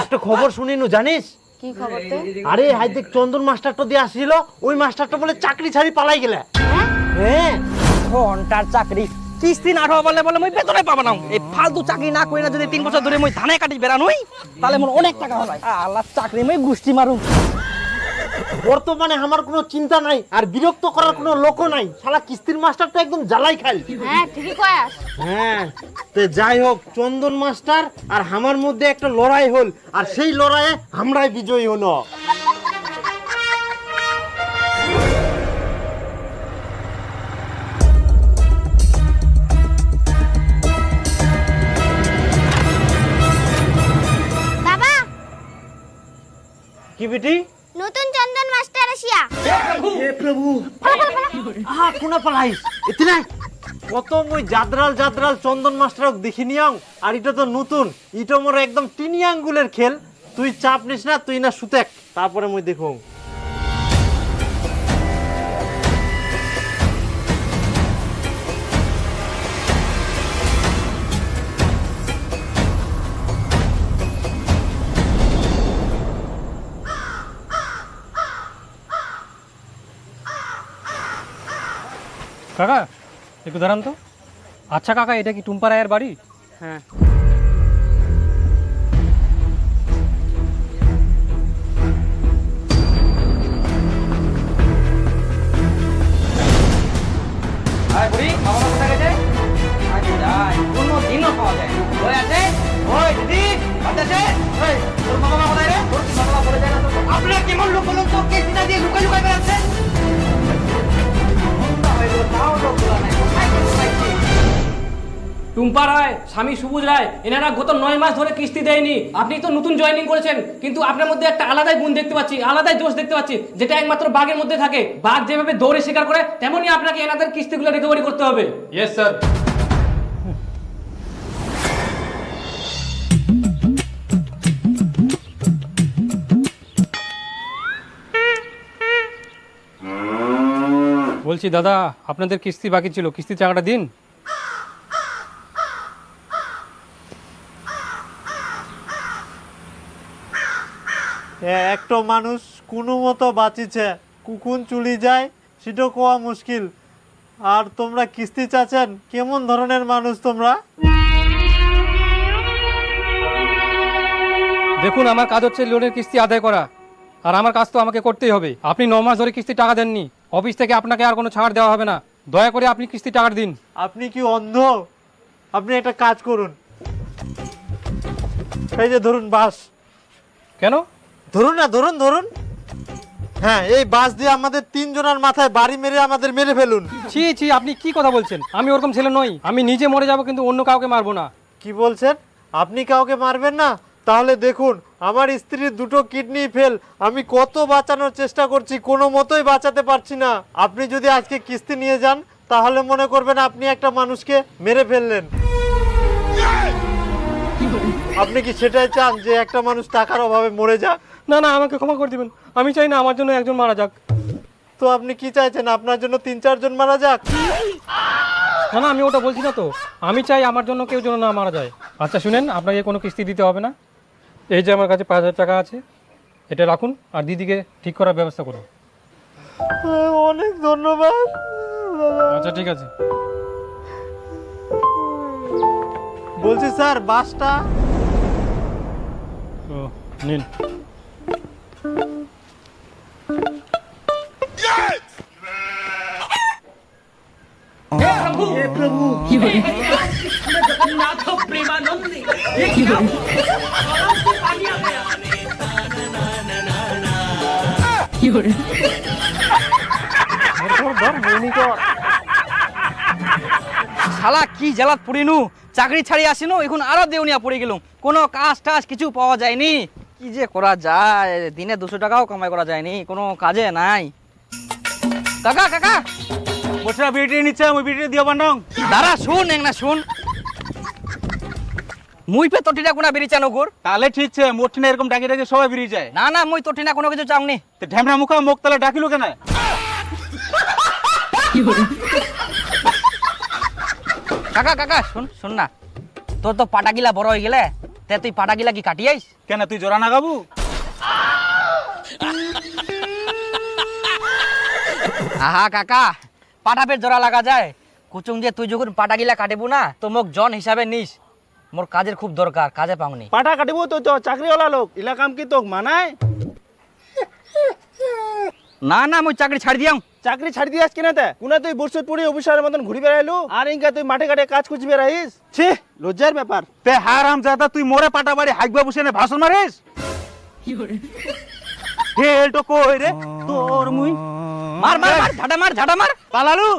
একটা খবর শুনিনু জানিস? কি খবর তো আরে হাইদিক দেখ চন্দন মাস্টারটা দিয়ে আসছিল ওই মাস্টারটা বলে চাকরি ছাড়ি পালাই গেলে। হ্যাঁ? ঘণ্টার চাকরি। কিস্তি না হওয়া বলে বলে মই বেতনে পাবো না। এই ফালতু চাকরি না করি না যদি তিন বছর ধরে মই ধানে কাটি বেড়ানোই তাহলে মোর অনেক টাকা হবে আল্লাহ চাকরি মই গুষ্টি মারুম। বর্তমানে আমার কোনো চিন্তা নাই আর বিরক্ত করার কোনো লোকও নাই। শালা কিস্তির মাস্টারটা একদম জ্বালাই খাই হ্যাঁ ঠিকই কয়াস। হ্যাঁ তো যাই হোক চন্দন মাস্টার আর আমার মধ্যে একটা লড়াই হল আর সেই লড়াইয়ে আমরাই বিজয়ী হলো কি বেটি? নতুন চন্দন মাস্টার আসিয়া। হে প্রভু। আহা, কোনা পালাইস? ইতনা কত মই জাদরাল জাদরাল চন্দন মাস্টারক দেখি নিয়ং, আর এটা তো নতুন। এটা মোর একদম টিনি আঙ্গুলের খেল। তুই চাপ নিস না, তুই না সুতেক। তারপরে মই দেখুন কাকা একটু দাঁড়ান তো। আচ্ছা কাকা এটা কি টুম্পা রায়ের বাড়ি? হ্যাঁ। টুম্পা রায় স্বামী সবুজ রায় এনারা গত নয় মাস ধরে কিস্তি দেয়নি। আপনি তো নতুন জয়েনিং করেছেন কিন্তু আপনার মধ্যে একটা আলাদাই গুণ দেখতে পাচ্ছি আলাদাই দোষ দেখতে পাচ্ছি যেটা একমাত্র বাঘের মধ্যে থাকে। বাঘ যেভাবে দৌড়ে শিকার করে তেমনই আপনাকে এনাদের কিস্তিগুলো রিকভারি করতে হবে। ইয়েস স্যার বলছি দাদা আপনাদের কিস্তি বাকি ছিল। কিস্তি টাকাটা দিন। একটা মানুষ কোনো মতো বাঁচিছে কুকুন চুলি যায় সেটা কোয়া মুশকিল। আর তোমরা কিস্তি চাচ্ছেন? কেমন ধরনের মানুষ তোমরা? দেখুন আমার কাজ হচ্ছে লোনের কিস্তি আদায় করা। আর আমার কাজ তো আমাকে করতেই হবে। আপনি ন মাস ধরে কিস্তি টাকা দেননি। অফিস থেকে আপনাকে আর কোনো ছাড় দেওয়া হবে না। দয়া করে আপনি কিস্তি টাকা দিন। আপনি কি অন্ধ? আপনি একটা কাজ করুন। এই যে ধরুন বাস। কেন? ধরুন না ধরুন ধরুন। হ্যাঁ এই বাস দিয়ে আমাদের তিনজনের মাথায় বাড়ি মেরে আমাদের মেরে ফেলুন। ছি ছি আপনি কি কথা বলছেন? আমি ওরকম ছেলে নই। আমি নিজে মরে যাব কিন্তু অন্য কাউকে মারবো না। কি বলছেন? আপনি কাউকে মারবেন না? তাহলে দেখুন আমার স্ত্রীর দুটো কিডনি ফেল। আমি কত বাঁচানোর চেষ্টা করছি কোনো মতোই বাঁচাতে পারছি না। আপনি যদি আজকে কিস্তি নিয়ে যান তাহলে মনে করবেন আপনি একটা মানুষকে মেরে ফেললেন। আপনি কি সেটাই চান যে একটা মানুষ টাকার অভাবে মরে যাক? না না আমাকে ক্ষমা করে দিবেন। আমি চাই না আমার জন্য একজন মারা যাক। তো আপনি কি চাইছেন? আপনার জন্য তিন চারজন মারা যাক? না না আমি ওটা বলছি না তো। আমি চাই আমার জন্য কেউ যেন না মারা যায়। আচ্ছা শুনেন আপনাকে কোনো কিস্তি দিতে হবে না। এই যে আমার কাছে পাঁচ হাজার টাকা আছে এটা রাখুন আর দিদিকে ঠিক করার ব্যবস্থা করুন। অনেক ধন্যবাদ। আচ্ছা ঠিক আছে। বলছি স্যার বাসটা ও নিন। শালা, কি জেলাত পড়িনু? চাকরি ছাড়ি আসিনু, এখন আরও দেউনিয়া পড়ে গেলুম। কোনো কাজ টাজ কিছু পাওয়া যায়নি। কি যে করা যায়? দিনে দুশো টাকাও কামাই করা যায়নি কোনো কাজে নাই। কাকা কাকা! বলছি বিটি নিচ্ছে ওই বিটি দিও বান্ডং দাঁড়া শুন এক না শুন। মুই পে তটিটা কোনা বেরিয়ে নগুর তাহলে ঠিক আছে মোট না এরকম ডাকি ডাকি সবাই বেরিয়ে যায় না না মুই তটিনা কোনো কিছু চাওনি। তো ঢ্যামরা মুখা মুখ তাহলে ডাকিলো কেন? কাকা কাকা শুন শুন না। তোর তো পাটাকিলা বড় হয়ে গেলে? তে তুই পাটাগিলা কি কাটিয়াইস কেন তুই জোড়া না গাবু? আহা কাকা পাটাপের জোড়া লাগা যায়। কুচুং যে তুই যখন পাটা গিলা কাটিবু না তো মোক জন হিসাবে নিস। মোর কাজের খুব দরকার কাজে পাওনি। পাঠা কাটিব তো চ চাকরিওয়ালা লোক ইলা কাম কি তোক মানায়? না না মুই চাকরি ছাড়ি দিয়াম। চাকরি ছাড়ি দিয়াস কিনা তে? কোনা তুই বুরসুট পুরি অফিসারের মতন ঘুরি বেড়াইলু? আর ইনকা তুই মাঠে ঘাটে কাজ খুঁজি বেড়াইস? ছি লজ্জার ব্যাপার। তে হারাম জাদা তুই মোরে পাটা বাড়ি হাইকবা বসে নে ভাষণ মারিস? হে এলটো কই রে? তোর মুই? মার মার মার ঝাড়া মার ঝাড়া মার। পালালু?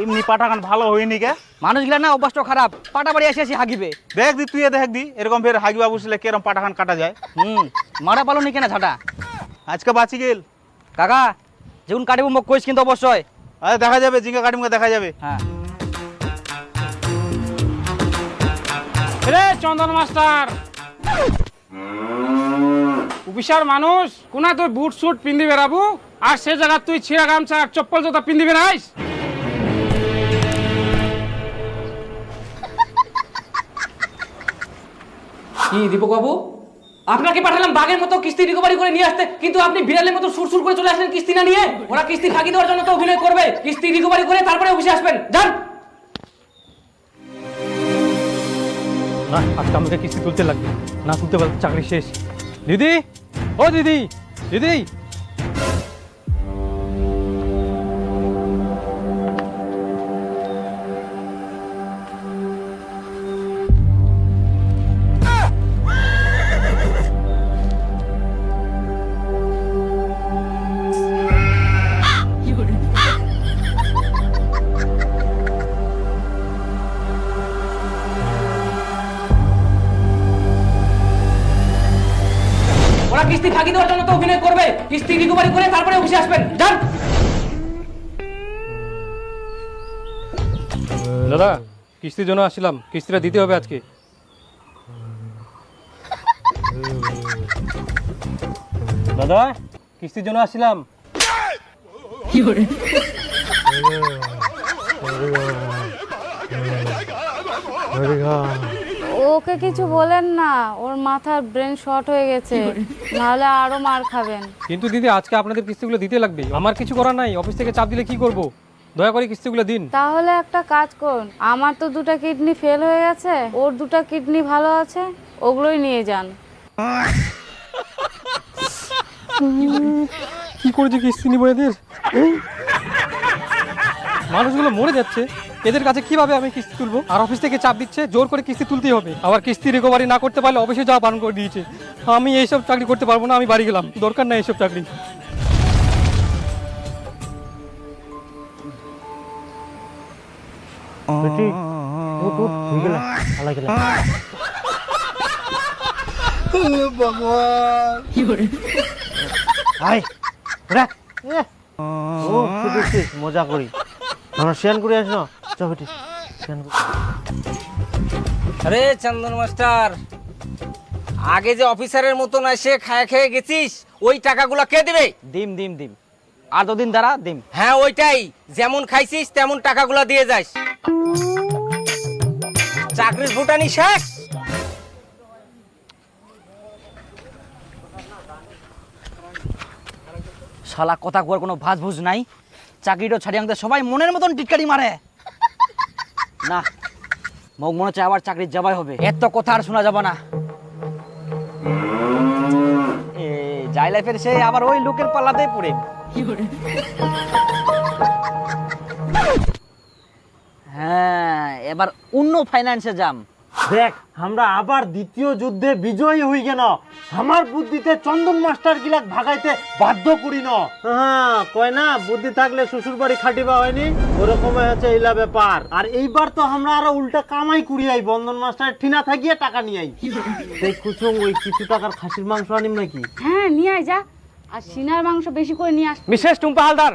এমনি ভালো হয়নি কে? মানুষগুলা না অভ্যাসটা খারাপ। পাটা বাড়ি এসে এসে হাগিবে। দেখ দি তুই দেখ দি এরকম ফের হাগিবা বসলে কেরম পাটা গান কাটা যায়? হুম। মারা পালো নি কেনা ঝাড়া আজকে বাঁচি গেল। কাকা যেমন কাটিব মোক কইস কিন্তু অবশ্যই। আরে দেখা যাবে জিঙ্গা কাটিমুকে দেখা যাবে। হ্যাঁ। রে চন্দন মাস্টার। অফিসার মানুষ কোনা তুই বুট সুট পিন্ধি বেড়াবো? আর সে জায়গা তুই ছিঁড়া গামছা আর চপ্পল জোতা পিন্ধি বেড়াইস? কি দীপক বাবু? আপনাকে পাঠালাম বাঘের মতো কিস্তি রিকভারি করে নিয়ে আসতে, কিন্তু আপনি বিড়ালের মতো সুরসুর করে চলে আসলেন কিস্তি না নিয়ে? ওরা কিস্তি ফাঁকি দেওয়ার জন্য তো অভিনয় করবে। কিস্তি রিকভারি করে তারপরে অফিসে আসবেন। যান! না, আজকে আমাকে কিস্তি তুলতে লাগবে। না তুলতে পারলে চাকরি শেষ। দিদি! ও দিদি! দিদি! কিস্তি ফাঁকি দেওয়ার জন্য তো অভিনয় করবে। কিস্তি রিকভারি করে তারপরে অফিসে আসবেন। যান। দাদা কিস্তির জন্য আসছিলাম। কিস্তিটা দিতে হবে আজকে। দাদা কিস্তির জন্য আসছিলাম। ওকে কিছু বলেন না ওর মাথার ব্রেন শর্ট হয়ে গেছে নাহলে আরও মার খাবেন। কিন্তু দিদি আজকে আপনাদের কিস্তিগুলো দিতে লাগবে আমার কিছু করার নাই অফিস থেকে চাপ দিলে কি করব? দয়া করে কিস্তিগুলো দিন। তাহলে একটা কাজ করুন আমার তো দুটো কিডনি ফেল হয়ে গেছে ওর দুটো কিডনি ভালো আছে ওগুলোই নিয়ে যান। কি করেছে কিস্তি নিব এদের! মানুষগুলো মরে যাচ্ছে। এদের কাছে কীভাবে আমি কিস্তি তুলবো? আর অফিস থেকে চাপ দিচ্ছে জোর করে কিস্তি তুলতেই হবে। আবার কিস্তি রিকভারি না করতে পারলে অফিসে যাওয়া বারণ করে দিয়েছে। আমি এইসব চাকরি করতে পারব না আমি বাড়ি গেলাম। দরকার নাই এইসব চাকরি। মজা করি। আমরা শেয়ান করে আস আরে চন্দন মাস্টার আগে যে অফিসারের মতন এসে খায় খেয়ে গেছিস ওই টাকাগুলো কে দিবে? দিম দিম দিম আর দুদিন দ্বারা দিম হ্যাঁ ওইটাই। যেমন খাইছিস তেমন টাকাগুলো দিয়ে যাস। চাকরির ভুটানি শেষ। শালা কথা কুয়ার কোনো ভাজ ভুজ নাই। চাকরিটা ছাড়ি আমাদের সবাই মনের মতন টিটকারি মারে। না। মোক মনে হচ্ছে আবার চাকরির জবাই হবে। এত কথা আর শোনা যাবে না। যাই লাইফের সে আবার ওই লোকের পাল্লাতেই পড়ে। হ্যাঁ এবার অন্য ফাইন্যান্সে যাম। দেখ আমরা আবার দ্বিতীয় যুদ্ধে বিজয়ী হই কেন? আমার বুদ্ধিতে চন্দন মাস্টার গিলাক ভাগাইতে বাধ্য করি ন। হ্যাঁ কয় না বুদ্ধি থাকলে শ্বশুর বাড়ি খাটিবা হয়নি? ওরকম হচ্ছে এইলা ব্যাপার। আর এইবার তো আমরা আরও উল্টা কামাই করি আই বন্ধন মাস্টার ঠিনা থাকিয়ে টাকা নিয়ে আই। দেখ কুচুং ওই কিছু টাকার খাসির মাংস আনিম নাকি? হ্যাঁ নিয়ে আয় যা। আর সিনার মাংস বেশি করে নিয়ে আস। মিসেস টুম্পা হালদার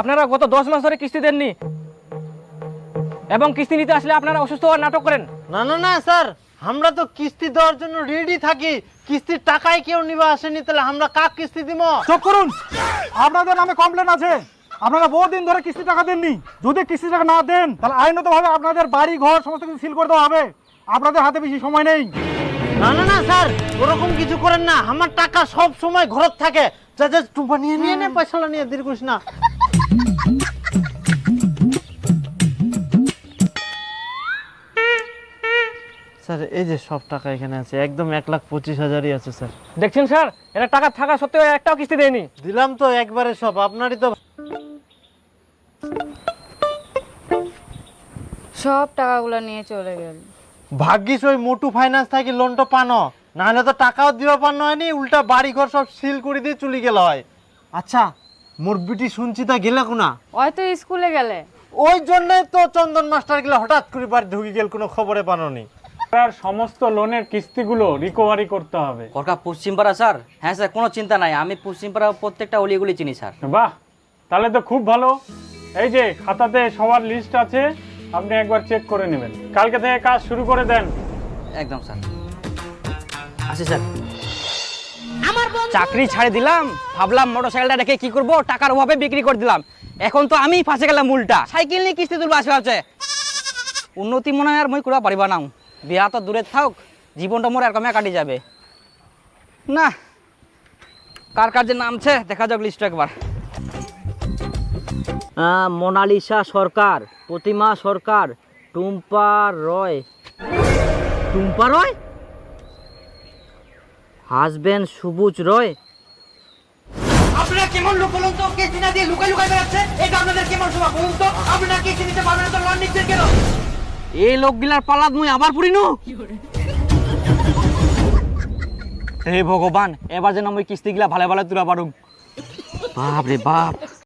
আপনারা গত দশ মাস ধরে কিস্তি দেননি। এবং কিস্তি নিতে আসলে আপনারা অসুস্থ হওয়ার নাটক করেন। না না না স্যার। আমরা তো কিস্তি দেওয়ার জন্য রেডি থাকি। কিস্তির টাকায় কেউ নিবা আসেনি তাহলে আমরা কাক কিস্তি দিব? চুপ করুন। আপনাদের নামে কমপ্লেন আছে। আপনারা বহুদিন ধরে কিস্তি টাকা দেননি। যদি কিস্তি টাকা না দেন তাহলে আইনতভাবে আপনাদের বাড়ি ঘর সমস্ত কিছু সিল করে দেওয়া হবে। আপনাদের হাতে বেশি সময় নেই। না না না স্যার ওরকম কিছু করেন না। আমার টাকা সব সময় ঘরত থাকে। যা যা টুপা নিয়ে নিয়ে নে পয়সাটা নিয়ে দেরি করিস না। স্যার এই যে সব টাকা এখানে আছে একদম এক লাখ পঁচিশ হাজারই আছে স্যার। দেখছেন স্যার? এটা টাকা থাকা সত্ত্বেও একটাও কিস্তি দেয়নি। দিলাম তো একবারে সব আপনারই তো সব টাকাগুলো নিয়ে চলে গেল। ভাগ্যিস ওই মোটু ফাইন্যান্স থেকে লোনটা পানো। নাহলে তো টাকাও দিবা পানো হয়নি উল্টা বাড়ি ঘর সব সিল করে দিয়ে চলে গেল হয়। আচ্ছা মোর বিটি শুনছি তা গেলে কোনা? ওই তো স্কুলে গেলে। ওই জন্যই তো চন্দন মাস্টার গেলে হঠাৎ করে বাড়ি ঢুকে গেল কোনো খবরে পানোনি। আর সমস্ত লোনের কিস্তিগুলো রিকভারি করতে হবে। কলকা পশ্চিমপাড়া স্যার। হ্যাঁ স্যার কোনো চিন্তা নাই। আমি পশ্চিমপাড়া প্রত্যেকটা অলিগুলি চিনি স্যার। বাহ! তাহলে তো খুব ভালো। এই যে খাতাতে সবার লিস্ট আছে আপনি একবার চেক করে নেবেন। কালকে থেকে কাজ শুরু করে দেন। একদম স্যার। আসি স্যার। চাকরি ছাড়ে দিলাম। ভাবলাম মোটর সাইকেলটা রেখে কি করব? টাকার অভাবে বিক্রি করে দিলাম। এখন তো আমি ফাঁসে গেলাম উল্টা। সাইকেল নিয়ে কিস্তি তুলবো আছে উন্নতি মনে হয় আর মই করবা পারিবা না। বিয়া তো দূরে থাক জীবনটা মোর এরকমই কাটি যাবে। না, কার কার যে নামছে, দেখা যাক লিস্ট একবার। মোনালিসা সরকার, প্রতিমা সরকার, টুম্পা রয়। টুম্পা রয়? হাজবেন্ড সবুজ রয়? আপনারা কেমন লোক বলুন তো? কে চিনা দিয়ে লুকাই লুকাই বেড়াচ্ছে? এটা আপনাদের কেমন সময় বলুন তো? আপনারা কে চিনিতে পারবেন তো লন নিচ্ছেন কেন? এই লোকগুলার পালাত মুই আবার পুরিনু? হে ভগবান এবার যেন আমি কিস্তিগুলা ভালো ভালো তুলা পারুম। বাপ রে বাপ।